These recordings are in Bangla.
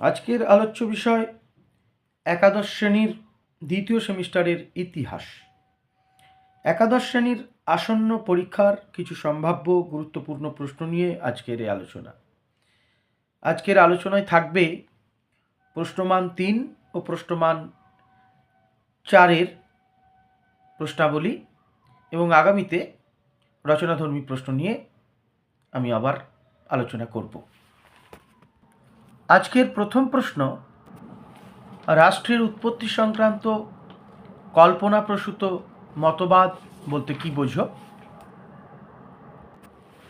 আজকের আলোচ্য বিষয় একাদশ শ্রেণির দ্বিতীয় সেমিস্টারের ইতিহাস। একাদশ শ্রেণির আসন্ন পরীক্ষার কিছু সম্ভাব্য গুরুত্বপূর্ণ প্রশ্ন নিয়ে আজকের এই আলোচনা। আজকের আলোচনায় থাকবে প্রশ্নমান তিন ও প্রশ্নমান চারের প্রশ্নাবলী এবং আগামীতে রচনাধর্মী প্রশ্ন নিয়ে আমি আবার আলোচনা করব। আজকের প্রথম প্রশ্ন, রাষ্ট্রের উৎপত্তি সংক্রান্ত কল্পনাপ্রসূত মতবাদ বলতে কি বোঝো?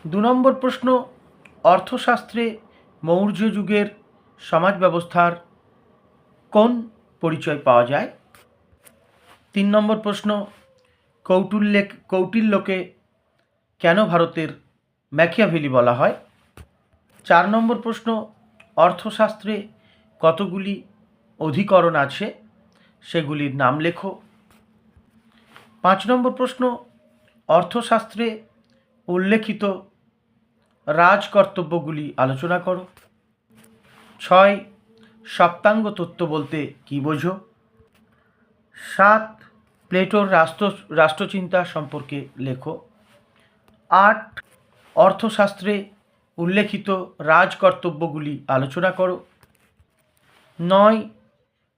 দু নম্বর প্রশ্ন, অর্থশাস্ত্রে মৌর্য যুগের সমাজ ব্যবস্থার কোন পরিচয় পাওয়া যায়? তিন নম্বর প্রশ্ন কৌটুল্যে কৌটিল্যকে কেন ভারতের ম্যাকিয়াভেলি বলা হয়? চার নম্বর প্রশ্ন অর্থশাস্ত্রে কতগুলি অধিকরণ আছে সেগুলির নাম লেখো। পাঁচ নম্বর প্রশ্ন, অর্থশাস্ত্রে উল্লেখিত রাজকর্তব্যগুলি আলোচনা করো। ছয়, সপ্তাঙ্গ তত্ত্ব বলতে কী বোঝো? সাত, প্লেটোর রাষ্ট্র, রাষ্ট্রচিন্তা সম্পর্কে লেখো। আট, অর্থশাস্ত্রে উল্লেখিত রাজকর্তব্যগুলি আলোচনা করো। নয়,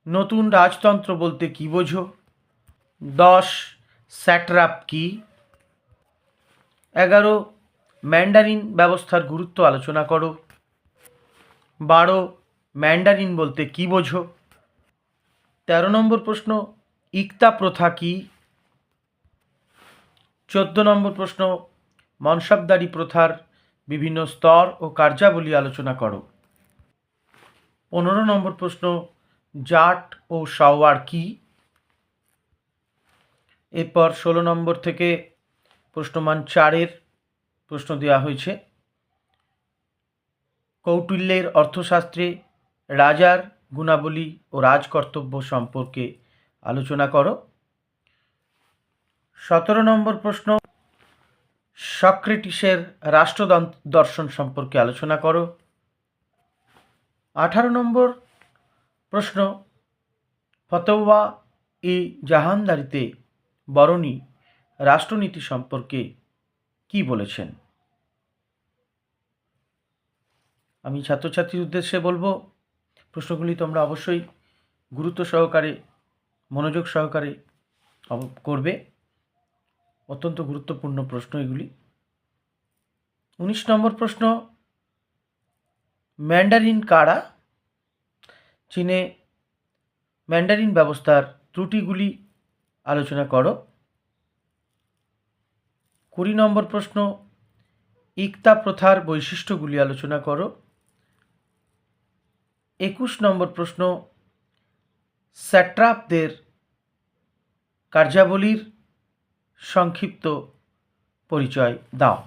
নতুন রাজতন্ত্র বলতে কী বোঝো? দশ, স্যাট্রাপ কি? এগারো, ম্যান্ডারিন ব্যবস্থার গুরুত্ব আলোচনা করো। বারো, ম্যান্ডারিন বলতে কী বোঝো? তেরো নম্বর প্রশ্ন, ইকতা প্রথা কী? চোদ্দ নম্বর প্রশ্ন, মনসাবদারি প্রথার বিভিন্ন স্তর ও কার্যাবলী আলোচনা করো। পনেরো নম্বর প্রশ্ন, জাট ও সাওয়ার কি? এরপর ষোলো নম্বর থেকে প্রশ্নমান চারের প্রশ্ন দেওয়া হয়েছে। কৌটিল্যের অর্থশাস্ত্রে রাজার গুণাবলী ও রাজকর্তব্য সম্পর্কে আলোচনা করো। সতেরো নম্বর প্রশ্ন সক্রেটিসের রাষ্ট্র দর্শন সম্পর্কে আলোচনা করো। আঠারো নম্বর প্রশ্ন, ফতোয়া ই জাহানদারিতে বরণী রাষ্ট্রনীতি সম্পর্কে কি বলেছেন? আমি ছাত্রছাত্রীর উদ্দেশ্যে বলব, প্রশ্নগুলি তোমরা অবশ্যই গুরুত্ব সহকারে, মনোযোগ সহকারে করবে। অত্যন্ত গুরুত্বপূর্ণ প্রশ্ন এগুলি। উনিশ নম্বর প্রশ্ন, ম্যান্ডারিন কারা? চীনে ম্যান্ডারিন ব্যবস্থার ত্রুটিগুলি আলোচনা করো। কুড়ি নম্বর প্রশ্ন, ইকতা প্রথার বৈশিষ্ট্যগুলি আলোচনা করো। একুশ নম্বর প্রশ্ন, স্যাট্রাপদের কার্যাবলীর সংক্ষিপ্ত পরিচয় দাও।